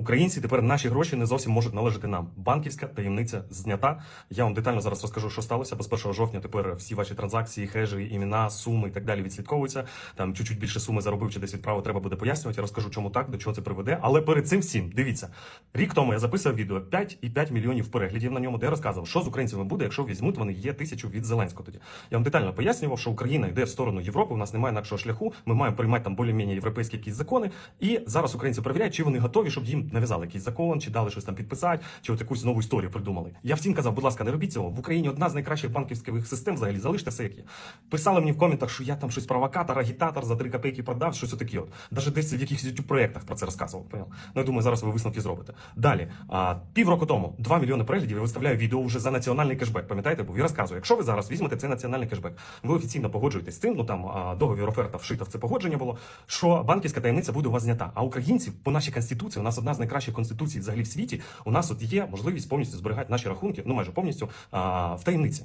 Українці тепер наші гроші не зовсім можуть належати нам. Банківська таємниця знята. Я вам детально зараз розкажу, що сталося. Бо з 1 жовтня тепер всі ваші транзакції, хежі, імена, суми і так далі відслідковуються. Там чуть-чуть більше суми заробив чи десь відправив, треба буде пояснювати. Я розкажу, чому так, до чого це приведе. Але перед цим всім дивіться. Рік тому я записував відео 5,5 мільйонів переглядів на ньому, де я розказував, що з українцями буде, якщо візьмуть вони є тисячу від Зеленського. Тоді я вам детально пояснював, що Україна йде в сторону Європи. У нас немає інакшого шляху. Ми маємо приймати там більш-менш європейські якісь закони. І зараз українці перевіряють, чи вони готові, щоб їм нав'язали якийсь закон, чи дали щось там підписати, чи от якусь нову історію придумали. Я всім казав, будь ласка, не робіть цього. В Україні одна з найкращих банківських систем взагалі залиште все як є. Писали мені в коментах, що я там щось провокатор, агітатор за 3 копейки продав, щось отаке. От. Навіть десь в якихось youtube проєктах про це розказував. Поняв? Ну я думаю, зараз ви висновки зробите. Далі, а, півроку тому 2 мільйони переглядів я виставляю відео вже за національний кешбек. Пам'ятаєте, бо я розказую, якщо ви зараз візьмете цей національний кешбек, ви офіційно погоджуєтесь з цим, ну там а, договір оферта вшита в це погодження було, що банківська таємниця буде у вас знята. А українці по нашій конституції, у нас одна з найкращих конституцій взагалі в світі. У нас от є можливість повністю зберігати наші рахунки, ну майже повністю а, в таємниці.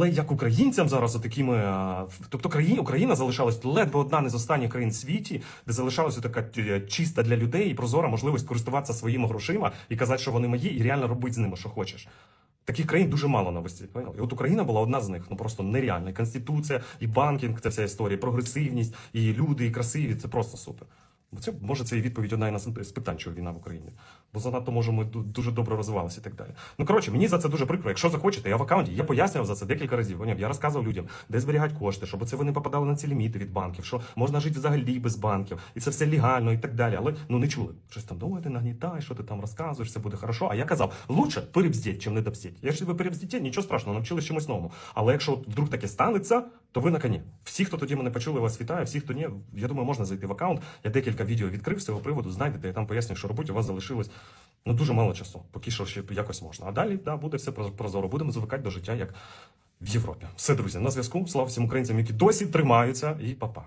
Але як українцям зараз такими, тобто країна, Україна залишалась ледве одна не з останніх країн в світі, де залишалася така е, чиста для людей і прозора можливість користуватися своїми грошима і казати, що вони мої, і реально робити з ними, що хочеш. Таких країн дуже мало на весті. І от Україна була одна з них, ну просто нереальна. Конституція, і банкінг, це вся історія, прогресивність, і люди, і красиві. Це просто супер. Бо це може це і відповідь одна з питань, чого війна в Україні. Бо занадто може ми дуже добре розвивалися і так далі. Ну коротше, мені за це дуже прикро. Якщо захочете, я в аккаунті, я пояснював за це декілька разів. Поняв? Я розказував людям, де зберігати кошти, щоб це вони попадали на ці ліміти від банків, що можна жити взагалі без банків, і це все легально і так далі. Але ну не чули. Щось там думаєте, нагнітай, що ти там розказуєш, все буде хорошо. А я казав, лучше перебздіть, чим не добздіть. Якщо ви перебздіть, нічого страшного, навчились чомусь новому. Але якщо вдруг таке станеться, то ви на коні. Всі, хто тоді мене почули, вас вітаю. Всі, хто ні, я думаю, можна зайти в аккаунт. Я декілька відео відкрив з цього приводу, знайдете, я там поясню, що робити. У вас залишилось ну дуже мало часу. Поки що ще якось можна. А далі да, буде все проз- прозоро. Будемо звикати до життя як в Європі. Все, друзі, на зв'язку. Слава всім українцям, які досі тримаються, і па-па.